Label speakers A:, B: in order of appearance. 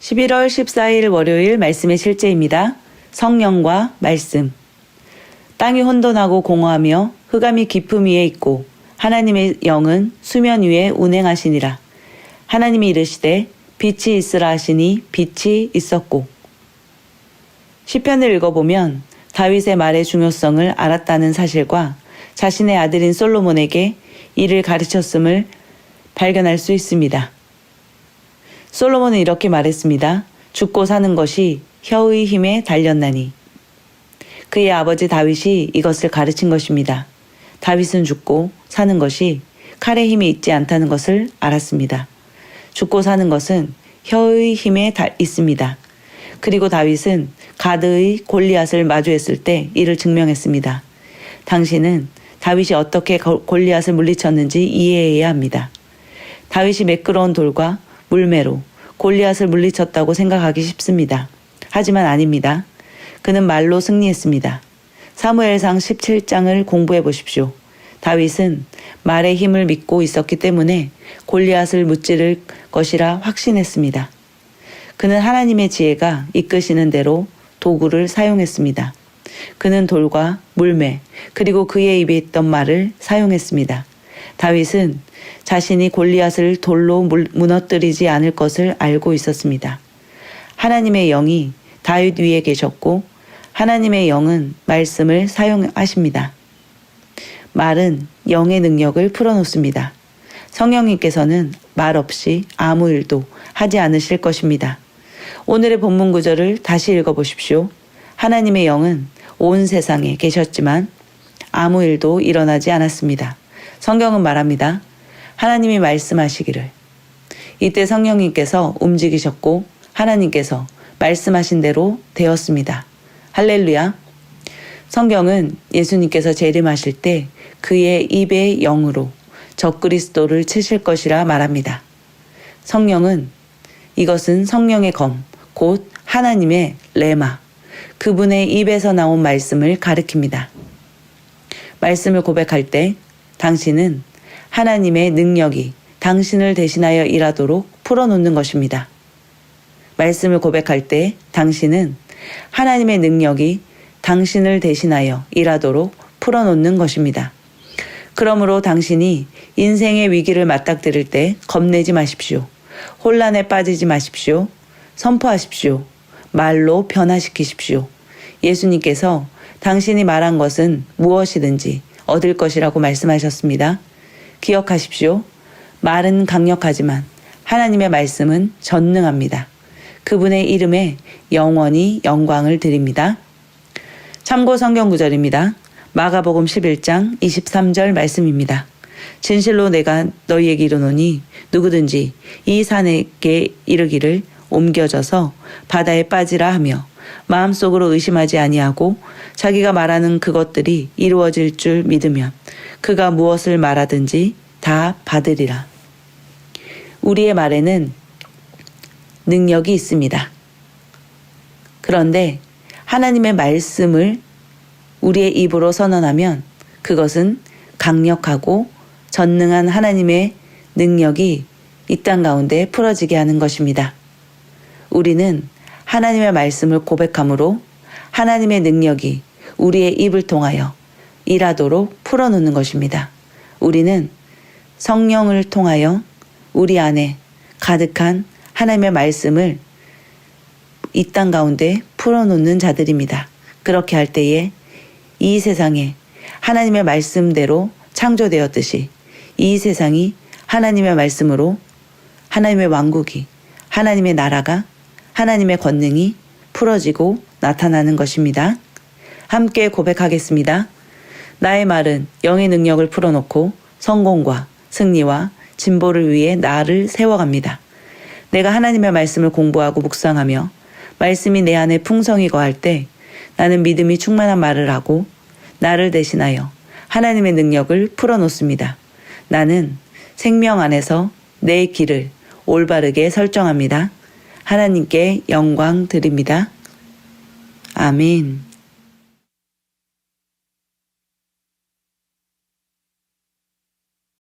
A: 11월 14일 월요일 말씀의 실제입니다. 성령과 말씀. 땅이 혼돈하고 공허하며 흑암이 깊음 위에 있고 하나님의 영은 수면 위에 운행하시니라. 하나님이 이르시되 빛이 있으라 하시니 빛이 있었고. 시편을 읽어보면 다윗의 말의 중요성을 알았다는 사실과 자신의 아들인 솔로몬에게 이를 가르쳤음을 발견할 수 있습니다. 솔로몬은 이렇게 말했습니다. 죽고 사는 것이 혀의 힘에 달렸나니. 그의 아버지 다윗이 이것을 가르친 것입니다. 다윗은 죽고 사는 것이 칼의 힘이 있지 않다는 것을 알았습니다. 죽고 사는 것은 혀의 힘에 달 있습니다. 그리고 다윗은 가드의 골리앗을 마주했을 때 이를 증명했습니다. 당신은 다윗이 어떻게 골리앗을 물리쳤는지 이해해야 합니다. 다윗이 매끄러운 돌과 물매로 골리앗을 물리쳤다고 생각하기 쉽습니다. 하지만 아닙니다. 그는 말로 승리했습니다. 사무엘상 17장을 공부해 보십시오. 다윗은 말의 힘을 믿고 있었기 때문에 골리앗을 무찌를 것이라 확신했습니다. 그는 하나님의 지혜가 이끄시는 대로 도구를 사용했습니다. 그는 돌과 물매, 그리고 그의 입에 있던 말을 사용했습니다. 다윗은 자신이 골리앗을 돌로 무너뜨리지 않을 것을 알고 있었습니다. 하나님의 영이 다윗 위에 계셨고 하나님의 영은 말씀을 사용하십니다. 말은 영의 능력을 풀어놓습니다. 성령님께서는 말 없이 아무 일도 하지 않으실 것입니다. 오늘의 본문 구절을 다시 읽어보십시오. 하나님의 영은 온 세상에 계셨지만 아무 일도 일어나지 않았습니다. 성경은 말합니다. 하나님이 말씀하시기를. 이때 성령님께서 움직이셨고 하나님께서 말씀하신 대로 되었습니다. 할렐루야. 성경은 예수님께서 재림하실 때 그의 입의 영으로 적그리스도를 치실 것이라 말합니다. 성령은 이것은 성령의 검, 곧 하나님의 레마, 그분의 입에서 나온 말씀을 가리킵니다. 말씀을 고백할 때 당신은 하나님의 능력이 당신을 대신하여 일하도록 풀어놓는 것입니다. 말씀을 고백할 때 당신은 하나님의 능력이 당신을 대신하여 일하도록 풀어놓는 것입니다. 그러므로 당신이 인생의 위기를 맞닥뜨릴 때 겁내지 마십시오. 혼란에 빠지지 마십시오. 선포하십시오. 말로 변화시키십시오. 예수님께서 당신이 말한 것은 무엇이든지 얻을 것이라고 말씀하셨습니다. 기억하십시오. 말은 강력하지만 하나님의 말씀은 전능합니다. 그분의 이름에 영원히 영광을 드립니다. 참고 성경 구절입니다. 마가복음 11장 23절 말씀입니다. 진실로 내가 너희에게 이르노니 누구든지 이 산에게 이르기를 옮겨져서 바다에 빠지라 하며 마음속으로 의심하지 아니하고 자기가 말하는 그것들이 이루어질 줄 믿으면 그가 무엇을 말하든지 다 받으리라. 우리의 말에는 능력이 있습니다. 그런데 하나님의 말씀을 우리의 입으로 선언하면 그것은 강력하고 전능한 하나님의 능력이 이 땅 가운데 풀어지게 하는 것입니다. 우리는 하나님의 말씀을 고백함으로 하나님의 능력이 우리의 입을 통하여 일하도록 풀어놓는 것입니다. 우리는 성령을 통하여 우리 안에 가득한 하나님의 말씀을 이 땅 가운데 풀어놓는 자들입니다. 그렇게 할 때에 이 세상에 하나님의 말씀대로 창조되었듯이 이 세상이 하나님의 말씀으로 하나님의 왕국이 하나님의 나라가 하나님의 권능이 풀어지고 나타나는 것입니다. 함께 고백하겠습니다. 나의 말은 영의 능력을 풀어놓고 성공과 승리와 진보를 위해 나를 세워갑니다. 내가 하나님의 말씀을 공부하고 묵상하며 말씀이 내 안에 풍성히 거할 때 나는 믿음이 충만한 말을 하고 나를 대신하여 하나님의 능력을 풀어놓습니다. 나는 생명 안에서 내 길을 올바르게 설정합니다. 하나님께 영광 드립니다. 아멘.